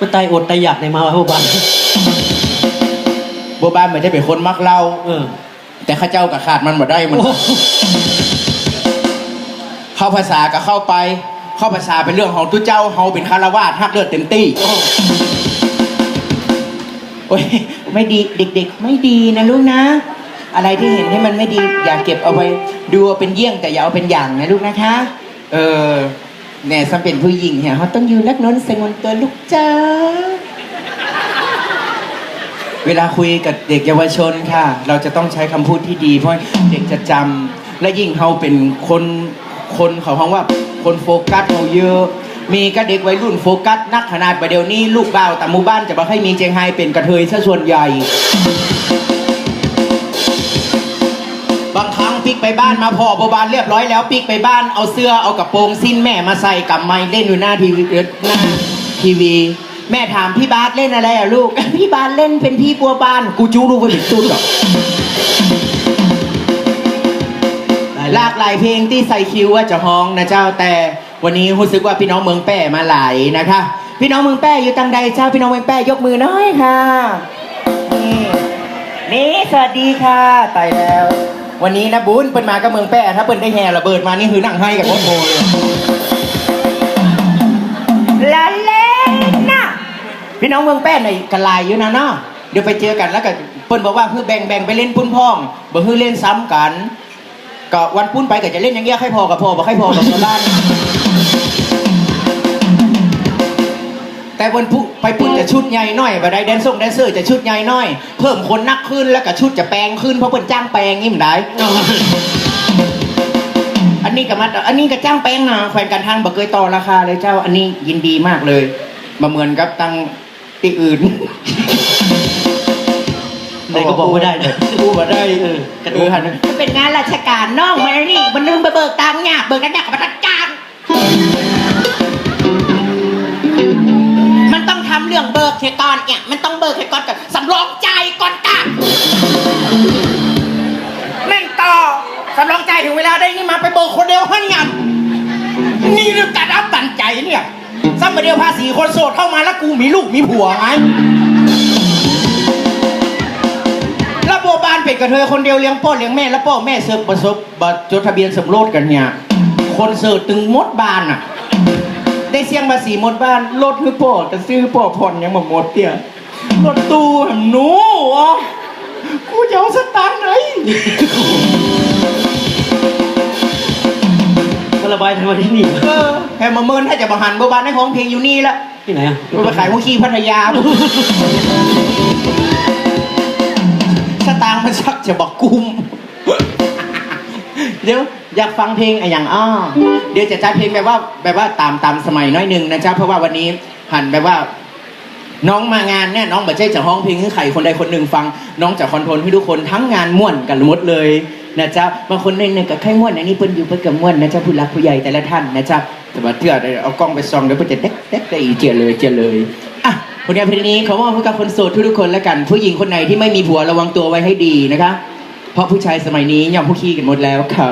มันตายอดตายอยากในมาพวกบ้านบัวบานไม่ได้เป็นคนมักเล่าเออ แต่ข้าเจ้ากับขาดมันบ่ได้มัน โอ้เข้าภาษาก็เข้าไป เข้าภาษาเป็นเรื่องของตุเจ้าเฮาเป็นคารวาสฮักเลือดเต็มตี้โอ้ยไม่ดีเด็ก ๆ ไม่ดีนะลูกนะ อะไรที่เห็นให้มันไม่ดี อย่าเก็บเอาไว้ดูเอาเป็นเยี่ยงแต่อย่าเอาเป็นอย่างนะลูกนะคะ เออ แน่ซ้ำเป็นผู้หญิงเนี่ยเขาต้องอยู่รักน้นสงวนตัวลูกจ้า เวลาคุยกับเด็กเยาวชนค่ะ เราจะต้องใช้คำพูดที่ดี เพราะเด็กจะจำและยิ่งเขาเป็นคนคนเขาคำว่าคนโฟกัสเขาเยอะ มีก็เด็กวัยรุ่นโฟกัสนักขนาดประเดี๋ยวนี้ ลูกบ่าวแต่หมู่บ้านจะบอกให้มีเจงไฮเป็นกระเทยซะส่วนใหญ่ ปิกไปบ้านมาพอบานเรียบร้อยแล้วปิกไปบ้านเอาเสื้อเอากระโปรงสิ้นแม่มาใส่กับไม้เล่นอยู่หน้าทีวีหน้าทีวี แม่ถามพี่บาสเล่นอะไรอะลูก พี่บาสเล่นเป็นพี่บัวบานกูจู้ลูกไปถึงตุ้นหรอกหลากหลายเพลงที่ใส่คิวว่าจะฮ้องนะเจ้าแต่วันนี้รู้สึกว่าพี่น้องเมืองแป้มาหลายนะคะ พี่น้องเมืองแป้อยู่ตังใดเจ้าพี่น้องเมืองแป้ยกมือหน้อยค่ะนี่นี่สวัสดีค่ะตายแล้ว วันนี้นะบุญเปิ้นมากับเมืองแป้ถ้าเปิ้นได้แห่ระเบิดมานี่คือนั่งให้กับโคโมเลยลาเล่นนะพี่น้องเมืองแป้ในกะลายอยู่นะเนาะเดี๋ยวไปเจอกันแล้วก็เปิ้นบอกว่าเพื่อแบ่งแบ่งไปเล่นปุ้นพ้องบ่คือเล่นซ้ำกัน ก็วันปุ้นไปก็จะเล่นอย่างเงี้ยให้พอกับพอบ่ให้พอกับชาวบ้าน แต่วันพุไปพุ่นจะชุดใหญ่หน่อยบัดใดแดนส่งแดนเซอร์จะชุดใหญ่หน่อย เพิ่มคนนักขึ้นแล้วก็ชุดจะแปลงขึ้นเพราะเพิ่นจ้างแปลงนี่มันได้ อันนี้ก็มาอันนี้ก็จ้างแปลงนะแขวนกันทางบ่เคยต่อราคาเลยเจ้า อันนี้ยินดีมากเลยมาเหมือนกับตังที่อื่น ไหนก็บอกไม่ได้เลยพูดมาได้เออเออหัน มันเป็นงานราชการน้องมันนี่มันลืมไปเบิกตังค์เนี่ยเบิกตังค์กับประจัดการมันต้อ เรื่องเบิกเทก่อนเนี่ยมันต้องเบิกเทก่อนกับสำรองใจายก่อนกะแม่งต่อสำรองใจายถึงเวลาได้นี่มาไปเบิกคนเดียวฮะเนี่ยนี่เรื่องการอับตันใจเนี่ยซ้ำมาเดียวภาษีคนโสดเข้ามาแล้วกูมีลูกมีผัวไงแล้วโบบานเป็นกระเทยคนเดียวเลี้ยงพ่อเลี้ยงแม่แล้วพ่อแม่เสิร์ฟประสบบัตรจดทะเบียนสมรสกันเนี่ย คนเสิร์ฟตึงมดบานอะ ได้เสียงภาษีหมดบ้านรถคือพ่อแต่ซื้อพ่อผ่อนยังมาหมดเตี้ยรถตู้แหมหนูอ๋อกูจะเอาสตางค์ไหนก็ระบายทำไมที่นี่เออแฮมมาเมินถ้าจะมาหันบ้านในของเพลงอยู่นี่ละที่ไหนอะไปขายหัวขี้พัทยา สตางค์มันชักจะบอกกุมเดี๋ยวอยากฟังเพลงอะไรอย่างอ้อเดี๋ยวจะจัดเพลงแบบว่าแบบว่าตามตามสมัยน้อยหนึ่งนะจ๊ะเพราะว่าวันนี้หันแบบว่า น้องมางานเนี่ยน้องบัจเจจะห้องเพลงให้ใครคนใดคนหนึ่งฟัง น้องจะคอนโทรลให้ทุกคนทั้งงานม่วนกันหมดเลยนะจ๊ะบางคนในในกับใครม่วนอันนี้เพิ่นอยู่เพิ่นกับม่วนนะจ๊ะผู้รักผู้ใหญ่แต่ละท่านนะจ๊ะแต่ว่าเทื่อได้เอากล้องไปส่องเดี๋ยวเพิ่นจะเด็กเด็กได้อีเจียเลยเจียเลยอะผลงานเพลงนี้ขอมอบให้กับคนโสดทุกๆคนแล้วกัน ผู้หญิงคนไหนที่ไม่มีผัวระวังตัวไว้ให้ดีนะคะ เพราะผู้ชายสมัยนี้ยอมผู้ขี้กันหมดแล้วค่ะ